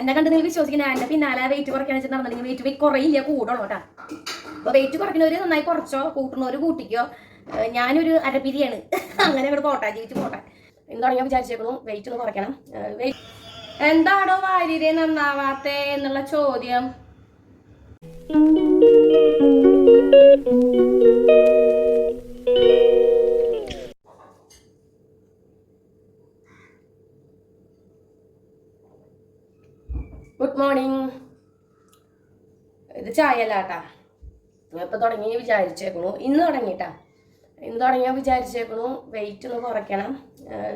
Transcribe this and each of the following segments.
എന്നെ കണ്ട് നിങ്ങൾ വിശ്വസിക്കുന്ന എന്റെ പിന്നാലെ വെയിറ്റ് വെച്ചിട്ട് നടന്നിട്ടുണ്ടെങ്കിൽ വെയിറ്റ് വെയിറ്റ് കുറയില്ല കൂടുള്ളൂ കേട്ടാ. അപ്പൊ വെയിറ്റ് കുറയ്ക്കുന്നവര് നന്നായി കുറച്ചോ കൂട്ടുന്നവര് കൂട്ടിക്കോ. ഞാനൊരു അരപ്പിരിയാണ് അങ്ങനെ ഇവിടെ പോട്ടെ ജീവിച്ച് പോട്ടെ. എന്താണ് ഞാൻ വിചാരിച്ചേക്കുന്നു വെയിറ്റ് ഒന്ന് കുറയ്ക്കണം. വെയിറ്റ് എന്താണോ വാര്യരെ നന്നാവാത്തെ എന്നുള്ള ചോദ്യം. മോർണിംഗ് ഇത് ചായ അല്ല കേട്ടാ തുടങ്ങി വിചാരിച്ചേക്കണു. ഇന്ന് തുടങ്ങിട്ടാ. ഇന്ന് തുടങ്ങിയാൽ വിചാരിച്ചേക്കണു. വെയിറ്റ് ഒന്ന് കുറയ്ക്കണം.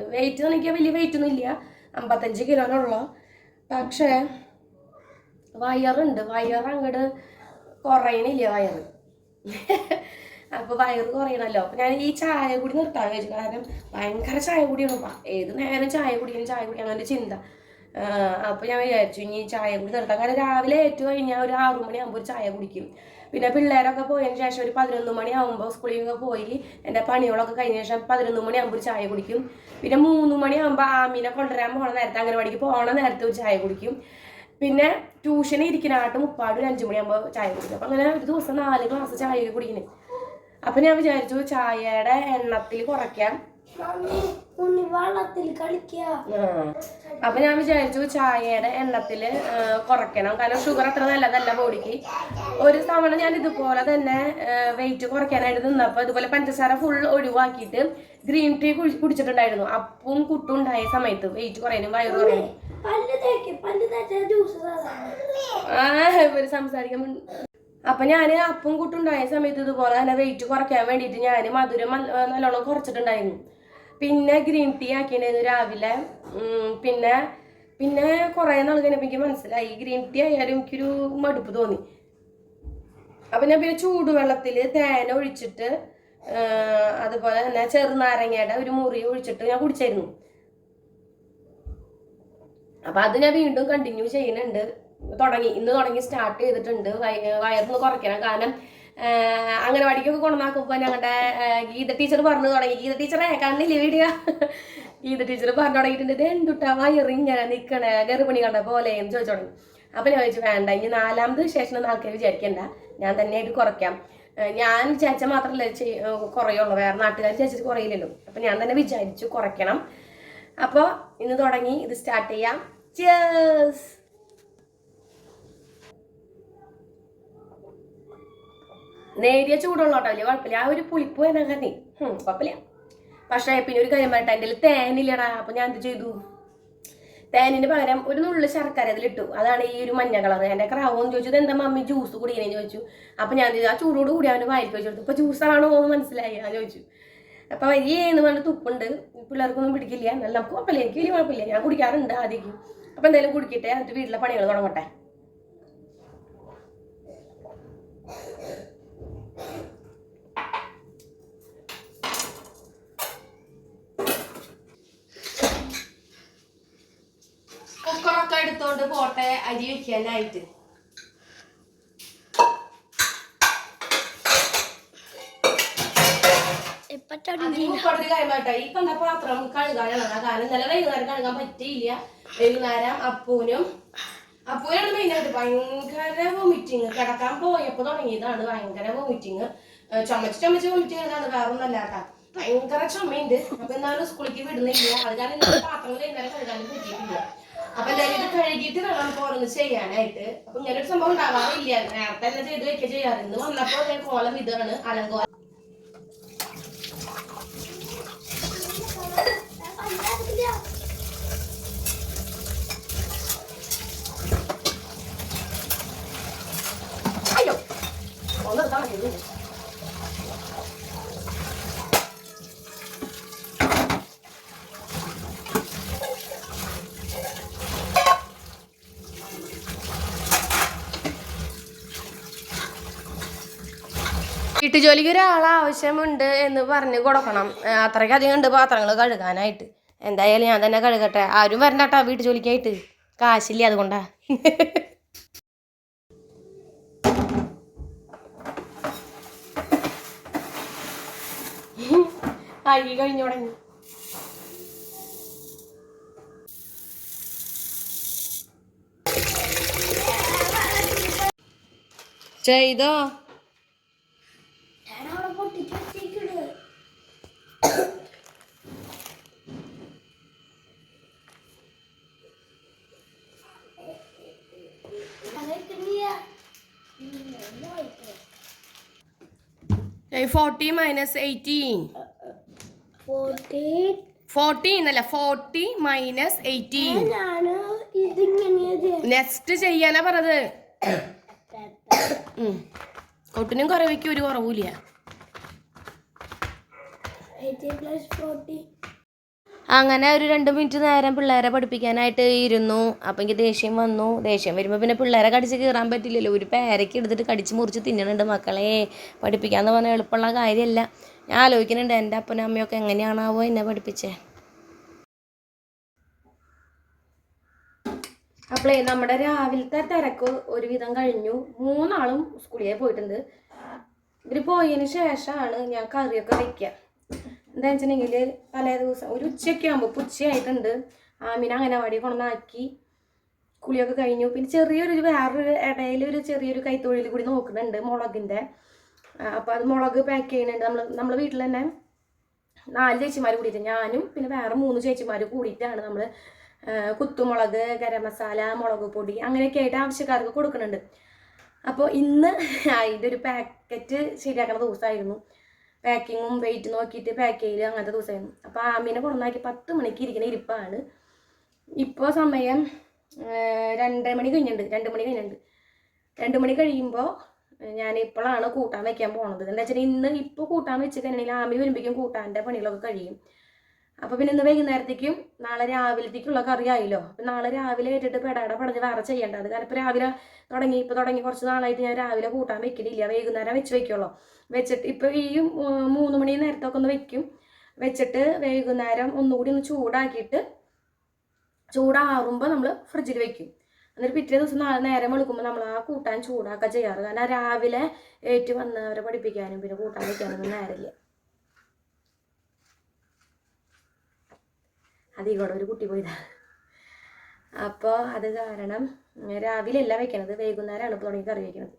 വെയിറ്റ് എനിക്ക് വലിയ വെയിറ്റ് ഒന്നും ഇല്ല. അമ്പത്തഞ്ച് കിലോനുള്ള പക്ഷേ വയറുണ്ട്. വയർ അങ്ങോട്ട് കുറയണില്ല വയറ്. അപ്പോൾ വയറ് കുറയണല്ലോ. അപ്പൊ ഞാൻ ഈ ചായ കൂടി നിർത്താൻ വിചാരിച്ചു. കാരണം ഭയങ്കര ചായ കൂടിയാണ്. ഏത് നേരം ചായ കുടിക്കണം ചായ കുടിക്കണം ചിന്ത. ആഹ് അപ്പൊ ഞാൻ വിചാരിച്ചു ഇനി ചായ കുടി നിർത്താം. കാരണം രാവിലെ ഏറ്റു കഴിഞ്ഞാൽ ഒരു ആറു മണിയാകുമ്പോൾ ഒരു ചായ കുടിക്കും. പിന്നെ പിള്ളേരൊക്കെ പോയതിന് ശേഷം ഒരു പതിനൊന്ന് മണിയാകുമ്പോൾ സ്കൂളിലൊക്കെ പോയി എന്റെ പണികളൊക്കെ കഴിഞ്ഞ ശേഷം പതിനൊന്ന് മണിയാകുമ്പോൾ ഒരു ചായ കുടിക്കും. പിന്നെ മൂന്ന് മണിയാകുമ്പോൾ ആമീനെ കൊണ്ടുവരാൻ പോണ നേരത്തെ അംഗനവാടിക്ക് പോണ നേരത്തെ ഒരു ചായ കുടിക്കും. പിന്നെ ട്യൂഷന് ഇരിക്കണാട്ട് മുപ്പാട് ഒരു അഞ്ചു മണിയാകുമ്പോൾ ചായ കുടിക്കും. അപ്പം അങ്ങനെ ഒരു ദിവസം നാല് ഗ്ലാസ് ചായ കുടിക്കുന്നത് അപ്പം ഞാൻ വിചാരിച്ചു ചായയുടെ എണ്ണത്തിൽ കുറയ്ക്കാം. അപ്പൊ ഞാൻ വിചാരിച്ചു ചായയുടെ എണ്ണത്തിൽ ആ, കുറയ്ക്കണം. കാരണം ഷുഗർ അത്ര നല്ലതല്ല ബോഡിക്ക് ഒരു തവണ ഞാൻ ഇതുപോലെ തന്നെ വെയിറ്റ് കുറയ്ക്കാനായിട്ട് നിന്നപ്പോ ഇതുപോലെ പഞ്ചസാര ഫുൾ ഒഴിവാക്കിയിട്ട് ഗ്രീൻ ടീ കുടിച്ചിട്ടുണ്ടായിരുന്നു. അപ്പും കുട്ടും ഉണ്ടായ സമയത്ത് വെയിറ്റ് കുറയാനും വയറ് കുറയാനും. ആ ഇവർ സംസാരിക്കാൻ അപ്പൊ ഞാൻ അപ്പും കുട്ടുണ്ടായ സമയത്ത് ഇതുപോലെ തന്നെ വെയിറ്റ് കുറയ്ക്കാൻ വേണ്ടിയിട്ട് ഞാൻ മധുരം നല്ലോണം കുറച്ചിട്ടുണ്ടായിരുന്നു. പിന്നെ ഗ്രീൻ ടീ ആക്കിയിട്ടുണ്ടായിരുന്നു രാവിലെ. പിന്നെ പിന്നെ കുറേ നാൾ കഴിഞ്ഞപ്പോൾ എനിക്ക് മനസ്സിലായി. ഗ്രീൻ ടീ ആയാലും എനിക്കൊരു മടുപ്പ് തോന്നി. അപ്പം ഞാൻ പിന്നെ ചൂടുവെള്ളത്തിൽ തേന ഒഴിച്ചിട്ട് അതുപോലെ തന്നെ ചെറുനാരങ്ങയുടെ ഒരു മുറി ഒഴിച്ചിട്ട് ഞാൻ കുടിച്ചായിരുന്നു. അപ്പൊ അത് ഞാൻ വീണ്ടും കണ്ടിന്യൂ ചെയ്യുന്നുണ്ട്. തുടങ്ങി ഇന്ന് തുടങ്ങി സ്റ്റാർട്ട് ചെയ്തിട്ടുണ്ട്. വയ- വയറൊന്ന് കുറയ്ക്കണം. കാരണം അംഗനവാടിക്കൊക്കെ കൊണ്ടുവന്നാക്കുമ്പോൾ ഞങ്ങളുടെ ഗീത ടീച്ചർ പറഞ്ഞു തുടങ്ങി. ഗീത ടീച്ചറെ കണ്ണില്ല വീഡിയോ? ഗീത ടീച്ചർ പറഞ്ഞു തുടങ്ങിയിട്ടുണ്ട്. എന്തുട്ടാ വയറ് ഇങ്ങനെ നിൽക്കണേ കണ്ട പോലെ എന്ന് ചോദിച്ചു തുടങ്ങി. അപ്പൊ ഞാൻ ചോദിച്ചു വേണ്ട ഇനി നാലാമത് ശേഷം ആൾക്കാർ വിചാരിക്കണ്ട. ഞാൻ തന്നെയായിട്ട് കുറയ്ക്കാം. ഞാൻ വിചാരിച്ചാൽ മാത്രമല്ല കുറയുള്ളൂ. വേറെ നാട്ടുകാർ വിചാരിച്ചിട്ട് കുറയില്ലല്ലോ. അപ്പൊ ഞാൻ തന്നെ വിചാരിച്ചു കുറയ്ക്കണം. അപ്പോൾ ഇന്ന് തുടങ്ങി. ഇത് സ്റ്റാർട്ട് ചെയ്യാം. ചിയേഴ്സ് നേരിയ ചൂടുള്ളോട്ടോ വലിയ കുഴപ്പമില്ല. ആ ഒരു പുളിപ്പ് വരാൻ കാരണം കുഴപ്പമില്ല. പക്ഷേ പിന്നെ ഒരു കാര്യം പറഞ്ഞിട്ട് എന്റെ തേനില്ലടാ. അപ്പൊ ഞാൻ എന്ത് ചെയ്തു? തേനിന് പകരം ഒരു നുള്ളു ശർക്കര അതിലിട്ടു. അതാണ് ഈ ഒരു മഞ്ഞ കളർ എന്റെ ക്രാവും ചോദിച്ചത് എന്താ മമ്മി? ജ്യൂസ് കുടിക്കണേന്ന് ചോദിച്ചു. അപ്പൊ ഞാൻ ചോദിച്ചു ആ ചൂടോട് കൂടി അവന്റെ വായിൽ വെച്ചു കൊടുത്തു ഇപ്പൊ ജ്യൂസാണോ എന്ന് മനസ്സിലായി. ഞാൻ ചോദിച്ചു. അപ്പൊ വലിയെന്ന് പറഞ്ഞ തുപ്പുണ്ട്. പിള്ളേർക്കൊന്നും പിടിക്കില്ല. നല്ല കുഴപ്പമില്ല. എനിക്ക് വലിയ കുഴപ്പമില്ല. ഞാൻ കുടിക്കാറുണ്ട് ആദ്യം അപ്പൊ എന്തായാലും കുടിക്കട്ടെ. എന്നിട്ട് വീട്ടിലെ പണികൾ തുടങ്ങട്ടെ. കുക്കറൊക്കെ എടുത്തോണ്ട് പോട്ടെ അരി വെക്കാനായിട്ട്. ഇപ്പൊ മുപ്പത് കാര്യമായിട്ടാ ഈ കണ്ട പാത്രം കഴുകാനുള്ളതാ കാരണം ഇന്നലെ വൈകുന്നേരം കഴുകാൻ പറ്റിയില്ല. വൈകുന്നേരം അപ്പൂനും അപ്പൂനാണ് മെയിനായിട്ട് ഭയങ്കര വോമിറ്റിങ് കിടക്കാൻ പോയപ്പോ തുടങ്ങിയതാണ് ഭയങ്കര വോമിറ്റിങ് ചുമച്ച് ചുമച്ച് വോമിറ്റ് ചെയ്യുന്നതാണ് വേറെ ഒന്നല്ലാത്ത ഭയങ്കര ചുമയുണ്ട്. അപ്പൊ എന്നാലും സ്കൂളിലേക്ക് വിടുന്നില്ല. അത് കാരണം ഇന്നലെ പാത്രങ്ങൾ വൈകുന്നേരം കഴുകാനും പറ്റിയിട്ടില്ല അപ്പൊ എല്ലാവരും ഇത് കഴുകിയിട്ട് വേണം പോറന്ന് ചെയ്യാനായിട്ട്. അപ്പൊ ഇങ്ങനെ ഒരു സംഭവം ഉണ്ടാവാറില്ല. നേരത്തെ തന്നെ ചെയ്ത് വെക്കുക ചെയ്യാറ്. ഇന്ന് വന്നപ്പോ ഞാൻ കോലം ഇതാണ്. അലങ്കോലം. ഒന്ന് എടുത്താൽ മതി ആവശ്യമുണ്ട് എന്ന് പറഞ്ഞ് കൊടുക്കണം. അത്രയ്ക്കധികം ഉണ്ട് പാത്രങ്ങൾ കഴുകാനായിട്ട്. എന്തായാലും ഞാൻ തന്നെ കഴുകട്ടെ. ആരും വരണ്ട കേട്ടോ വീട്ടുജോലിക്കായിട്ട്. കാശില്ല അതുകൊണ്ടാ. ആയി കഴിഞ്ഞു തുടങ്ങി. ചെയ്തോ? Forty minus eighteen fourteen fourteen അല്ല? ഫോർട്ടി മൈനസ് എയ്റ്റീൻ ഞാൻ ഇതിങ്ങനെ നെക്സ്റ്റ് ചെയ്യാനാ പറഞ്ഞത്. ഒട്ടിനും കൊട്ടിനും കുറവയ്ക്കും ഒരു കുറവില്ല അങ്ങനെ ഒരു രണ്ട് മിനിറ്റ് നേരം പിള്ളേരെ പഠിപ്പിക്കാനായിട്ട് ഇരുന്നു. അപ്പം എനിക്ക് ദേഷ്യം വന്നു. ദേഷ്യം വരുമ്പോൾ പിന്നെ പിള്ളേരെ കടിച്ച് കീറാൻ പറ്റില്ലല്ലോ. ഒരു പേരയ്ക്ക് എടുത്തിട്ട് കടിച്ച് മുറിച്ച് തിന്നണുണ്ട് മക്കളെ. പഠിപ്പിക്കാന്ന് പറഞ്ഞാൽ എളുപ്പമുള്ള കാര്യമല്ല. ഞാൻ ആലോചിക്കുന്നുണ്ട് എന്റെ അപ്പനും അമ്മയൊക്കെ എങ്ങനെയാണാവോ എന്നെ പഠിപ്പിച്ചേ. അപ്പോളേ നമ്മുടെ രാവിലത്തെ തിരക്ക് ഒരുവിധം കഴിഞ്ഞു. മൂന്നാളും സ്കൂളിൽ പോയിട്ടുണ്ട്. ഇവർ പോയതിന് ശേഷമാണ് ഞാൻ കറിയൊക്കെ വെക്കുക എന്താ വെച്ചിട്ടുണ്ടെങ്കിൽ തലേ ദിവസം ഒരു ഉച്ചയൊക്കെ ആകുമ്പോൾ ഉച്ചയായിട്ടുണ്ട് ആമിനെ അംഗനവാടി കൊണ്ടാക്കി കുളിയൊക്കെ കഴിഞ്ഞു. പിന്നെ ചെറിയൊരു വേറൊരു ഇടയിൽ ഒരു ചെറിയൊരു കൈത്തൊഴിൽ കൂടി നോക്കുന്നുണ്ട് മുളകിന്റെ അപ്പോൾ അത് മുളക് പാക്ക് ചെയ്യുന്നുണ്ട്. നമ്മൾ നമ്മളെ വീട്ടിൽ തന്നെ നാല് ചേച്ചിമാർ കൂടിയിട്ട് ഞാനും പിന്നെ വേറെ മൂന്ന് ചേച്ചിമാർ കൂടിയിട്ടാണ് നമ്മൾ കുത്തുമുളക് ഗരം മസാല മുളക് പൊടി അങ്ങനെയൊക്കെ ആയിട്ട് ആവശ്യക്കാർക്ക് കൊടുക്കുന്നുണ്ട്. അപ്പോൾ ഇന്ന് അതിന്റെ ഒരു പാക്കറ്റ് ശരിയാക്കണ ദിവസമായിരുന്നു പാക്കിങ്ങും വെയിറ്റ് നോക്കിയിട്ട് പാക്ക് ചെയ്യൽ അങ്ങനത്തെ ദിവസമായിരുന്നു അപ്പോൾ ആമീനെ കൊണ്ടുവന്നാക്കി പത്ത് മണിക്ക് ഇരിക്കുന്ന ഇരിപ്പാണ്. ഇപ്പോൾ സമയം രണ്ടര രണ്ട് മണി കഴിഞ്ഞിട്ടുണ്ട്. രണ്ട് മണി കഴിഞ്ഞിട്ടുണ്ട്. രണ്ട് മണി കഴിയുമ്പോൾ ഞാൻ ഇപ്പോഴാണ് കൂട്ടാൻ വെക്കാൻ പോണത്. എന്താ വെച്ചാൽ ഇന്ന് ഇപ്പോൾ കൂട്ടാൻ വെച്ച് കഴിഞ്ഞാൽ ആമി വരുമ്പോഴേക്കും കൂട്ടാന്റെ പണികളൊക്കെ കഴിയും. അപ്പോൾ പിന്നെ ഇന്ന് വൈകുന്നേരത്തേക്കും നാളെ രാവിലത്തേക്കുള്ള കറി ആയില്ലോ. അപ്പം നാളെ രാവിലെ ഏറ്റിട്ട് പെടാടെ പടഞ്ഞ് വേറെ ചെയ്യേണ്ടത് കാരണം ഇപ്പോൾ രാവിലെ തുടങ്ങി ഇപ്പോൾ തുടങ്ങി കുറച്ച് നാളായിട്ട് ഞാൻ രാവിലെ കൂട്ടാൻ വെക്കലില്ല. വൈകുന്നേരം വെച്ച് വെക്കുള്ളൂ. വെച്ചിട്ട് ഇപ്പോൾ ഈ മൂന്ന് മണി നേരത്തൊക്കെ ഒന്ന് വെക്കും. വെച്ചിട്ട് വൈകുന്നേരം ഒന്നുകൂടി ഒന്ന് ചൂടാക്കിയിട്ട് ചൂടാറുമ്പോൾ നമ്മൾ ഫ്രിഡ്ജിൽ വെക്കും. എന്നിട്ട് പിറ്റേ ദിവസം നാളെ നേരം വെളുക്കുമ്പോൾ നമ്മൾ ആ കൂട്ടാൻ ചൂടാക്കുക ചെയ്യാറ്. കാരണം രാവിലെ ഏറ്റു അവരെ പഠിപ്പിക്കാനും പിന്നെ കൂട്ടാൻ വയ്ക്കാനൊന്നും നേരമില്ല അതികൂടെ ഒരു കുട്ടി പോയതാ. അപ്പോൾ അത് കാരണം രാവിലെ അല്ല വെക്കണത് വൈകുന്നേരമാണ് തുടങ്ങി കറി വയ്ക്കുന്നത്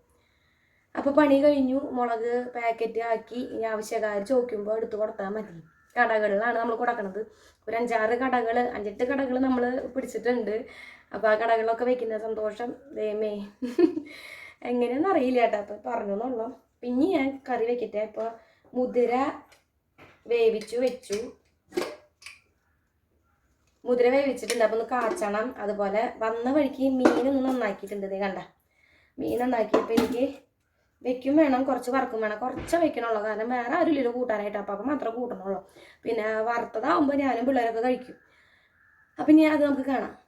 അപ്പോൾ പണി കഴിഞ്ഞു മുളക് പാക്കറ്റ് ആക്കി ഇനി ആവശ്യക്കാർ ചോദിക്കുമ്പോൾ എടുത്ത് കൊടുത്താൽ മതി. കടകളിലാണ് നമ്മൾ കൊടുക്കണത്. ഒരു അഞ്ചാറ് കടകൾ അഞ്ചെട്ട് കടകൾ നമ്മൾ പിടിച്ചിട്ടുണ്ട്. അപ്പോൾ ആ കടകളിലൊക്കെ വെക്കുന്ന സന്തോഷം. ദൈവമേ എങ്ങനെയെന്ന് അറിയില്ല കേട്ടോ. അപ്പോൾ പറഞ്ഞു എന്നുള്ളൂ. പിന്നെ ഞാൻ കറി വെക്കട്ടെ. അപ്പോൾ മുതിര വേവിച്ചു വെച്ചു. മുതിര വേവിച്ചിട്ടുണ്ട്. അപ്പോൾ ഒന്ന് കാച്ചണം. അതുപോലെ വന്ന വഴിക്ക് മീനൊന്ന് നന്നാക്കിയിട്ടുണ്ട്. കണ്ട. മീൻ നന്നാക്കിയപ്പോൾ എനിക്ക് വെക്കും വേണം. കുറച്ച് വറക്കും വേണം. കുറച്ച് വെക്കണുള്ളൂ. കാരണം വേറെ ആരും ഇല്ലല്ലോ കൂട്ടാനായിട്ട്. അപ്പം അപ്പം മാത്രമേ കൂട്ടണുള്ളൂ. പിന്നെ വറുത്തതാകുമ്പോൾ ഞാനും പിള്ളേരൊക്കെ കഴിക്കും. അപ്പം ഞാൻ അത് നമുക്ക് കാണാം.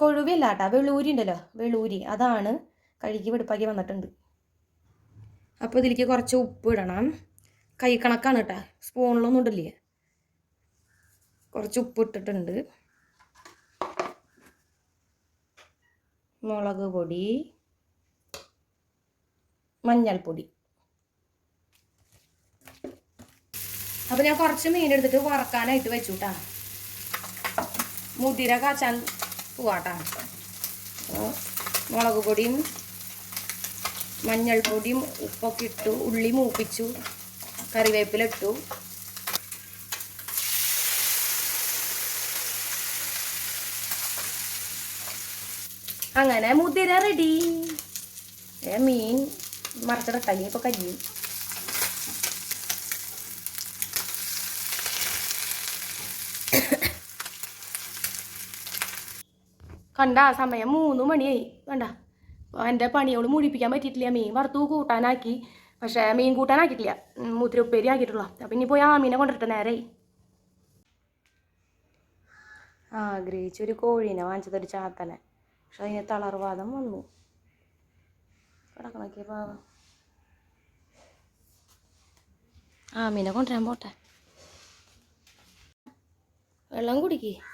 കൊഴുവല്ല കേട്ടോ വെളൂരി ഉണ്ടല്ലോ വെളൂരി അതാണ് കഴുകി വെടുപ്പാക്കി വന്നിട്ടുണ്ട്. അപ്പോൾ ഇതിലേക്ക് കുറച്ച് ഉപ്പ് ഇടണം. കൈ കണക്കാണ് കേട്ടോ സ്പൂണിലൊന്നും ഇടില്ലേ? കുറച്ച് ഉപ്പ് ഇട്ടിട്ടുണ്ട്. മുളക് പൊടി മഞ്ഞൾപ്പൊടി. അപ്പോൾ ഞാൻ കുറച്ച് മീൻ എടുത്തിട്ട് വറക്കാനായിട്ട് വെച്ചു കേട്ടാ. മുതിര കാച്ചാൻ പോവാട്ടാ മുളക് പൊടിയും മഞ്ഞൾപ്പൊടിയും ഉപ്പൊക്കെ ഇട്ടു ഉള്ളി മൂപ്പിച്ചു കറിവേപ്പില ഇട്ടു അങ്ങനെ മുതിര റെഡി മീൻ മറച്ചിടട്ടല്ലേ ഇപ്പൊ കരിയും. കണ്ട സമയം മൂന്ന് മണിയായി. കണ്ട എന്റെ പണിയോട് മുഴിപ്പിക്കാൻ പറ്റിയിട്ടില്ല. മീൻ വറുത്തു കൂട്ടാനാക്കി. പക്ഷേ മീൻ കൂട്ടാനാക്കിയിട്ടില്ല. മൂത്തിരി മുതിര ഉപ്പേരി ആക്കിയിട്ടുള്ളൂ. അപ്പം ഇനി പോയി ആ മീനെ കൊണ്ടിട്ട് നേരെ. ആഗ്രഹിച്ചൊരു കോഴീനെ വാങ്ങിച്ചതൊരു ചാത്തനെ. പക്ഷെ അതിന് തളർവാദം വന്നു. കിടക്കണക്കിയ പാവം. ആ മീനെ കൊണ്ടുവരാൻ പോട്ടെ. വെള്ളം കുടിക്ക്.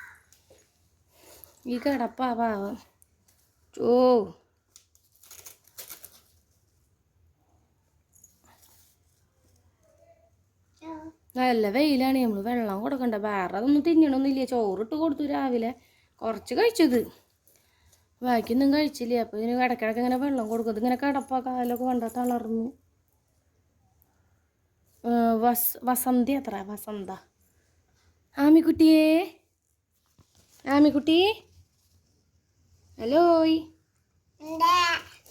ഈ കിടപ്പാ പാവം ഓ നല്ല വെയിലാണ്. നമ്മൾ വെള്ളം കൊടുക്കണ്ട. വേറെ അതൊന്നും തിന്നണമൊന്നുമില്ല ചോറിട്ട് കൊടുത്തു രാവിലെ. കുറച്ച് കഴിച്ചത്. ബാക്കിയൊന്നും കഴിച്ചില്ല. അപ്പോൾ ഇതിന് ഇടയ്ക്കിടയ്ക്ക് ഇങ്ങനെ വെള്ളം കൊടുക്കും. ഇങ്ങനെ കിടപ്പാ കാലൊക്കെ വേണ്ട തളർന്നു. വസ് വസന്തി അത്ര വസന്ത. ആമിക്കുട്ടിയേ. ആമിക്കുട്ടി. ഹലോയ്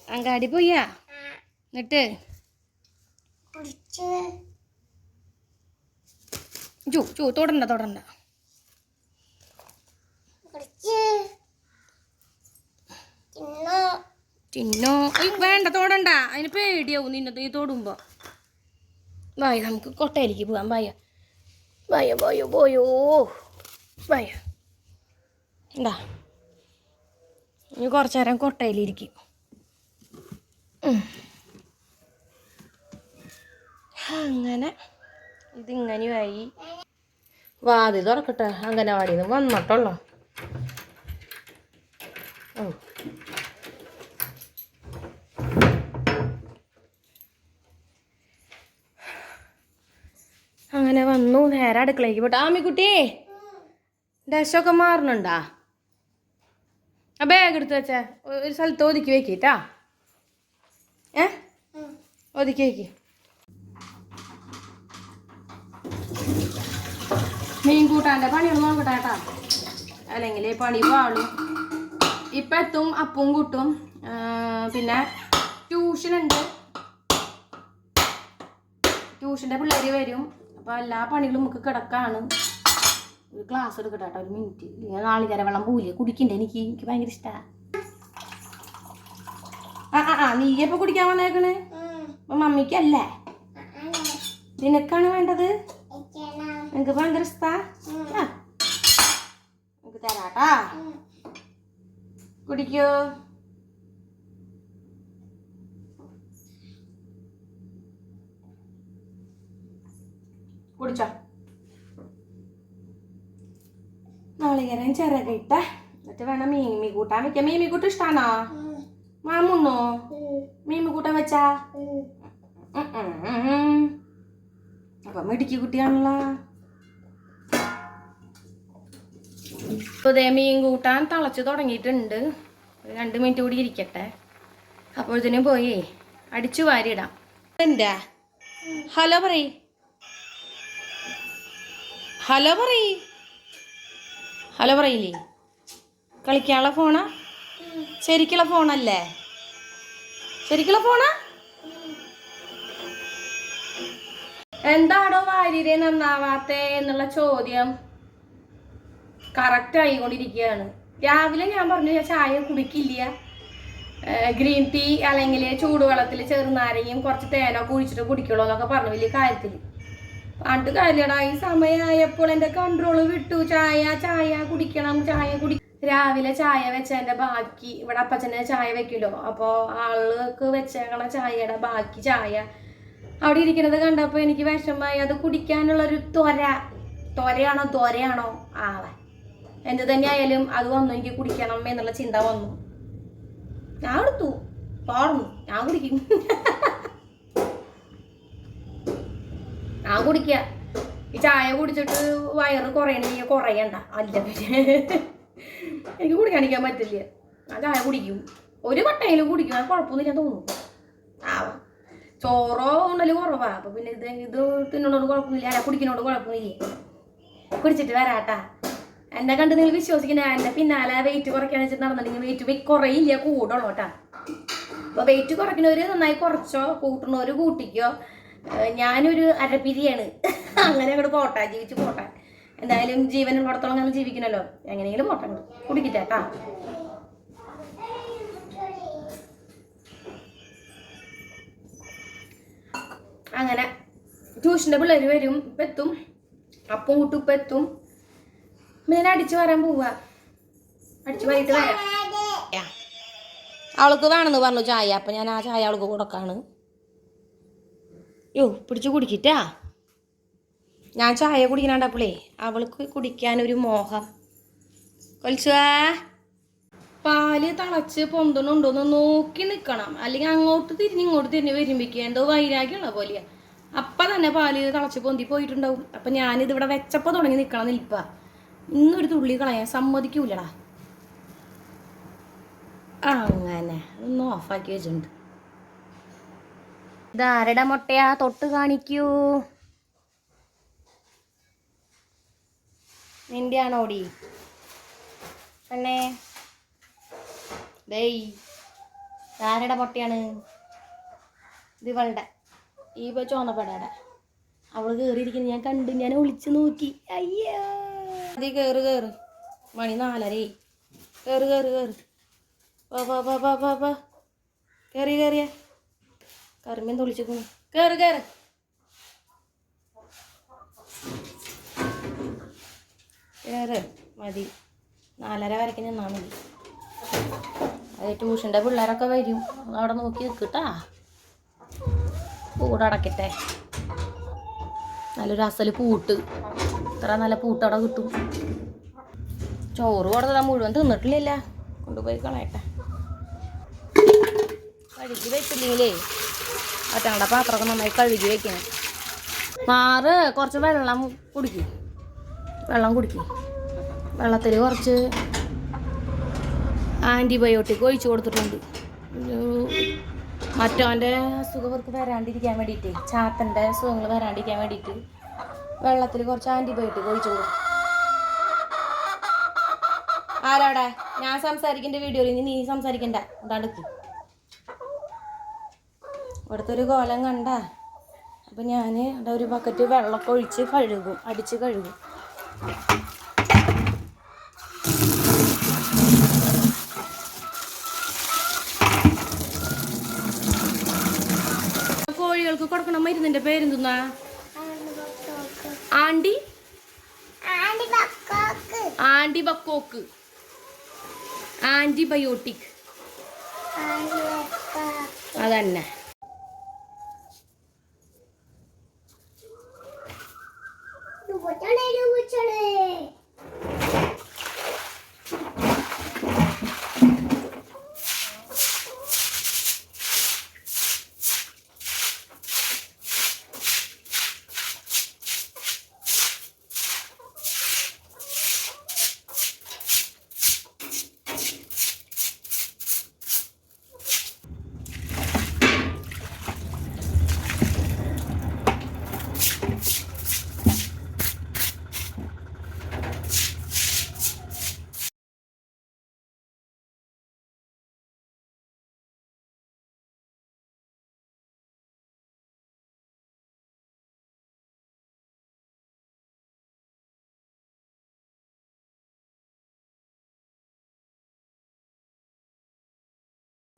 അങ്ങാടി പോയാ എന്നിട്ട്? ചു ചൂ തൊടണ്ട തൊടണ്ട. ചിന്നോ വേണ്ട തൊടണ്ട. അതിന് പേടിയാവും നിന്നത് ഈ തൊടുമ്പോ. വായ നമുക്ക് കൊട്ടയിലേക്ക് പോവാം. വായ. വായ പോയോ പോയോ വായ. ഉണ്ടാ ഇനി കുറച്ചു നേരം കൊട്ടയിലിരിക്കും. അങ്ങനെ ഇതിങ്ങനെയായി. വാതി തുറക്കട്ടെ അംഗനവാടിയിൽ നിന്ന് വന്നിട്ടുള്ളോ? അങ്ങനെ വന്നു നേരെ അടുക്കളയ്ക്ക് പോട്ടെ. ആമിക്കുട്ടി ഡ്രസ്സൊക്കെ മാറണുണ്ടാ? ആ ബാഗ് എടുത്ത് വെച്ചേ. ഒരു സ്ഥലത്ത് ഒതുക്കി വെക്കിട്ടാ. ഏ? ഒതുക്കി വെക്കി. മീൻ കൂട്ടാന്റെ പണിയൊന്നും നോക്കട്ടെ കേട്ടാ. അല്ലെങ്കിൽ പണി പാളും. ഇപ്പം എത്തും അപ്പും കൂട്ടും. പിന്നെ ട്യൂഷൻ ഉണ്ട്. ട്യൂഷന്റെ പിള്ളേർ വരും. അപ്പോൾ എല്ലാ പണികളും നമുക്ക് കിടക്കാണ്. ഒരു ഗ്ലാസ് എടുക്കട്ടെ കേട്ടോ ഒരു മിനിറ്റ് ഞാൻ നാളികര വെള്ളം പൂലേ കുടിക്കണ്ടേ? എനിക്ക് എനിക്ക് ഭയങ്കര ഇഷ്ടമാണ് ആ ആ ആ നീ എപ്പോൾ കുടിക്കാൻ വന്നേക്കണേ? അപ്പം മമ്മിക്കല്ലേ? നിനക്കാണ് വേണ്ടത്? നിനക്ക് ഭയങ്കര ഇഷ്ടാ. നിനക്ക് തരാട്ടാ. കുടിക്കോ? കുടിച്ചോ? നാളികേരം ചിറകിട്ട എന്നിട്ട് വേണം മീമി കൂട്ടാൻ വെക്കാം മീമി കൂട്ടം ഇഷ്ടാണോ? മാമുണ്ണോ? മീമി കൂട്ടാൻ വെച്ചാ. അപ്പൊ മിടുക്കി കുട്ടിയാണല്ലോ. ഇപ്പൊ ദേ മീൻ കൂട്ടാൻ തളച്ചു തുടങ്ങിയിട്ടുണ്ട്. രണ്ട് മിനിറ്റ് കൂടി ഇരിക്കട്ടെ. അപ്പോഴത്തേനും പോയി അടിച്ചു വാരിയിടാം. എന്താ? ഹലോ പറയ്. ഹലോ പറയ്. ഹലോ പറയില്ലേ? കളിക്കാനുള്ള ഫോണാ? ശരിക്കുള്ള ഫോണല്ലേ? ശരിക്കുള്ള ഫോണാ? എന്താണോ വാര്യരെ നന്നാവാത്തേ എന്നുള്ള ചോദ്യം? കറക്റ്റ് ആയിക്കൊണ്ടിരിക്കുകയാണ്. രാവിലെ ഞാൻ പറഞ്ഞു ഞാൻ ചായ കുടിക്കില്ല. ഗ്രീൻ ടീ അല്ലെങ്കിൽ ചൂടുവെള്ളത്തിൽ ചെറുനാരങ്ങയും കുറച്ച് തേനൊക്കെ കുഴിച്ചിട്ട് കുടിക്കുള്ളൂ എന്നൊക്കെ പറഞ്ഞു. വലിയ കാര്യത്തിൽ പണ്ട് കാര്യടാ ഈ സമയമായപ്പോൾ എന്റെ കൺട്രോൾ വിട്ടു. ചായ ചായ കുടിക്കണം ചായ കുടി രാവിലെ ചായ വെച്ച എന്റെ ബാക്കി. ഇവിടെ അപ്പച്ചനെ ചായ വെക്കില്ലോ. അപ്പോൾ ആൾക്ക് വെച്ചേക്കണ ചായയുടെ ബാക്കി ചായ. അവിടെ ഇരിക്കുന്നത് കണ്ടപ്പോൾ എനിക്ക് വിഷമമായി. അത് കുടിക്കാനുള്ളൊരു ത്വര. ത്വരയാണോ ത്വരയാണോ? ആളെ. എന്ത് തന്നെയായാലും അത് വന്നു. എനിക്ക് കുടിക്കണം എന്നുള്ള ചിന്ത വന്നു. ഞാൻ എടുത്തു. പാടുന്നു. ഞാൻ കുടിക്കും. ഞാൻ കുടിക്ക. ഈ ചായ കുടിച്ചിട്ട് വയറ് കുറയണെങ്കിൽ കുറയണ്ട. അല്ല എനിക്ക് കുടിക്കാണിക്കാൻ പറ്റില്ല. ഞാൻ ചായ കുടിക്കും. ഒരു വട്ടയിലും കുടിക്കും. അത് കുഴപ്പമൊന്നുമില്ല തോന്നുന്നു. ആവാം. ചോറോ ഉണ്ടൽ കുറവാ. അപ്പൊ പിന്നെ ഇത് ഇത് തിന്നണോട് കുഴപ്പമൊന്നുമില്ല. അല്ല കുടിക്കണോട് കുഴപ്പമൊന്നുമില്ല? കുടിച്ചിട്ട് വരാട്ടാ. എന്നെ കണ്ട് നിങ്ങൾ വിശ്വസിക്കുന്ന എന്റെ പിന്നാലെ വെയിറ്റ് കുറയ്ക്കാന്ന് വെച്ചിട്ട് നടന്നിട്ടുണ്ടെങ്കിൽ വെയിറ്റ് കുറയില്ല. കൂടുള്ളൂ കേട്ടാ. അപ്പൊ വെയിറ്റ് കുറയ്ക്കണവര് നന്നായി കുറച്ചോ കൂട്ടണവര് കൂട്ടിക്കോ. ഞാനൊരു അരപ്പിരിയാണ് അങ്ങനെ അങ്ങോട്ട് പോട്ടെ ജീവിച്ച് പോട്ടെ. എന്തായാലും ജീവനുള്ളിടത്തോളം നമ്മൾ ജീവിക്കണല്ലോ. എങ്ങനെയെങ്കിലും പോട്ടെ. കുടിക്കട്ടെ കേട്ടാ അങ്ങനെ ട്യൂഷന്റെ പിള്ളേർ വരും ഇപ്പം എത്തും. അപ്പം കൂട്ടും ഇപ്പം എത്തും. പിന്നെ അടിച്ചു വരാൻ പോവുക അടിച്ചു വരിട്ട് വരാം. അവൾക്ക് വേണമെന്ന് പറഞ്ഞു ചായ. അപ്പം ഞാൻ ആ ചായ അവൾക്ക് കൊടുക്കാണ്. യോ പിടിച്ച് കുടിക്കിട്ടാ? ഞാൻ ചായ കുടിക്കണണ്ടപ്പോളേ അവൾക്ക് കുടിക്കാനൊരു മോഹം. കൊലിച്ചുവാ പാൽ തളച്ച് പൊന്തണുണ്ടോന്ന് നോക്കി നിൽക്കണം അല്ലെങ്കിൽ അങ്ങോട്ട് തിരിഞ്ഞ് ഇങ്ങോട്ട് തിരിഞ്ഞ് വരുമ്പിക്കുക എന്തോ വൈരാഗ്യമുള്ള പോലെയാ. അപ്പം തന്നെ പാൽ തളച്ച് പൊന്തി പോയിട്ടുണ്ടാവും. അപ്പം ഞാനിത് ഇവിടെ വെച്ചപ്പോൾ തുടങ്ങി നിൽക്കണം നിൽപ്പ. ഇന്നൊരു തുള്ളി കളയാൻ സമ്മതിക്കൂലടാ. അങ്ങനെ ഒന്ന് ഓഫാക്കി വെച്ചിട്ടുണ്ട്. ഇതാരുടെ മുട്ടയാ? തൊട്ട് കാണിക്കൂ. നിന്റെ ആണോടി പെണ്ണേ. ദൈ ആരുടെ മുട്ടയാണ്? ഇത് ഇവളുടെ. ഈ ചോന്നപ്പെടാടെ അവൾ കേറിയിരിക്കുന്നു. ഞാൻ കണ്ടു. ഞാൻ ഒളിച്ചു നോക്കി. അയ്യോ. അതി കേറ് കേറ്. മണി നാലരേ കേറ് കേറ് കേറ്. വാ വാ വാ വാ വാ വാ. കേറിയ. കറിമീൻ തൊളിച്ചിരിക്കുന്നു. കേറ് കേറ്. കേറ്. മതി. നാലര വരയ്ക്ക് നിന്നാൽ മതി. അത് ട്യൂഷന്റെ പിള്ളേരൊക്കെ വരും. അവിടെ നോക്കി നിൽക്കട്ടാ. കൂടടക്കട്ടെ നല്ലൊരു അസൽ പൂട്ട്. ഇത്ര നല്ല പൂട്ട് അവിടെ കിട്ടും. ചോറ് കൊടുത്തതാ മുഴുവൻ തിന്നിട്ടില്ലല്ല. കൊണ്ടുപോയി കളയട്ടെ. കഴുകി വെച്ചില്ലെങ്കിലേ ഒറ്റങ്ങളുടെ പാത്രമൊക്കെ നന്നായി കഴുകി വെക്കണം മാറ് കുറച്ച് വെള്ളം കുടിക്കും. വെള്ളം കുടിക്കും. വെള്ളത്തിൽ കുറച്ച് ആന്റിബയോട്ടിക് ഒഴിച്ചു കൊടുത്തിട്ടുണ്ട്. മറ്റവന്റെ അസുഖവർക്ക് വരാണ്ടിരിക്കാൻ വേണ്ടിയിട്ട് ചാത്തന്റെ അസുഖങ്ങൾ വരാണ്ടിരിക്കാൻ വേണ്ടിയിട്ട് വെള്ളത്തിൽ കുറച്ച് ആന്റിബയോട്ടിക് ഒഴിച്ചു കൊടുക്കും. ആരാടെ? ഞാൻ സംസാരിക്കേണ്ട വീഡിയോയിൽ നീ സംസാരിക്കണ്ട. ഉണ്ടാടുക്ക് ഇവിടുത്തെ ഒരു കോലം കണ്ട? അപ്പം ഞാൻ അവിടെ ഒരു ബക്കറ്റ് വെള്ളമൊക്കെ ഒഴിച്ച് കഴുകും അടിച്ച് കഴുകും. കോഴികൾക്ക് കൊടുക്കണ മരുന്നിന്റെ പേരെന്തുന്നാ? ആണ്ടി? ആന്റി ബക്കോക്ക്. ആന്റിബയോട്ടിക്. അതന്നെ.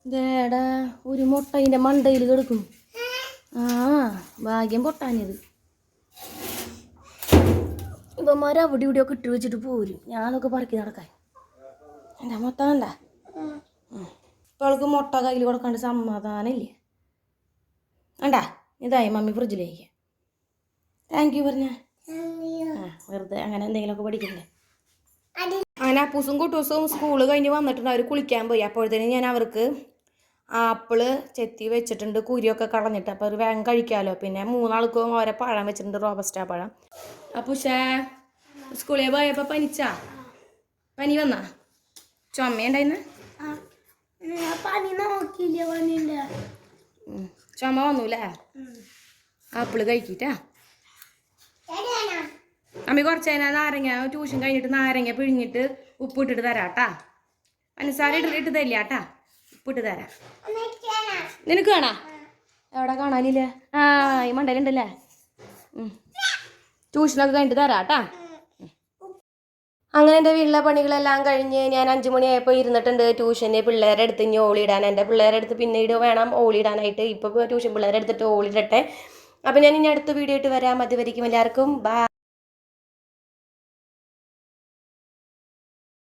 ഇതേടാ ഒരു മുട്ട അതിന്റെ മണ്ടയിൽ കിടക്കും ആ ഭാഗ്യം പൊട്ടാനിത്. ഇവന്മാർ അവിടെ ഇവിടെയൊക്കെ ഇട്ട് വെച്ചിട്ട് പോരും. ഞാനൊക്കെ പറക്കി നടക്കാൻ. എന്റെ ഇപ്പോൾ അവൾക്ക് മുട്ട കയ്യിൽ കൊടുക്കാണ്ട് സമാധാനമില്ലേ? വേണ്ടാ ഇതായി മമ്മി ഫ്രിഡ്ജിലേക്ക്. താങ്ക് യു പറഞ്ഞ. ആ വെറുതെ അങ്ങനെ എന്തെങ്കിലുമൊക്കെ പഠിക്കണ്ടേ? അങ്ങനെ അപ്പൂസും കുട്ടൂസും സ്കൂൾ കഴിഞ്ഞ് വന്നിട്ടുണ്ട്. അവർ കുളിക്കാൻ പോയി. അപ്പോഴത്തേനും ഞാൻ അവർക്ക് ആപ്പിൾ ചെത്തി വെച്ചിട്ടുണ്ട് കുരിയൊക്കെ കളഞ്ഞിട്ട്. അപ്പോൾ ഒരു വേഗം കഴിക്കാമല്ലോ പിന്നെ മൂന്നാൾക്കും ഓരോ പഴം വെച്ചിട്ടുണ്ട് റോബസ്റ്റാ പഴം. അപ്പോൾ ഉഷേ സ്കൂളിൽ പോയപ്പോൾ പനിച്ചാ? പനി വന്നാ? പനി നോക്കിയില്ല ഉം. ചുമ വന്നൂല്ലേ? ആപ്പിൾ കഴിക്കിട്ടാ? അമ്മി കുറച്ച് കഴിഞ്ഞാൽ നാരങ്ങ ട്യൂഷൻ കഴിഞ്ഞിട്ട് നാരങ്ങ പിഴിഞ്ഞിട്ട് ഉപ്പിട്ടിട്ട് തരാട്ടാ. പഞ്ചസാര ഇട്ടിട്ട് തരില്ലാട്ടാ? തരില്ല കേട്ടാ ഉപ്പിട്ട് തരാം. നിനക്ക് കാണാ? എവിടെ കാണാനില്ല? ആ ഈ മണ്ടയിലുണ്ടല്ലേ. ട്യൂഷനൊക്കെ കഴിഞ്ഞിട്ട് കേട്ടാ അങ്ങനെ എന്റെ വീട്ടിലെ പണികളെല്ലാം കഴിഞ്ഞ് ഞാൻ അഞ്ചു മണിയായപ്പോൾ ഇരുന്നിട്ടുണ്ട് ട്യൂഷന്. പിള്ളേരെ അടുത്ത് ഇനി ഓളിയിടാൻ എന്റെ പിള്ളേരെ അടുത്ത് പിന്നീട് വേണം ഓളിയിടാനായിട്ട് ഇപ്പോൾ ട്യൂഷൻ പിള്ളേരെ എടുത്തിട്ട് ഓളിയിടട്ടെ അപ്പോൾ ഞാൻ ഇനി അടുത്ത വീഡിയോ ആയിട്ട് വരാം. അതുവരെയ്ക്കും എല്ലാവർക്കും ബൈ.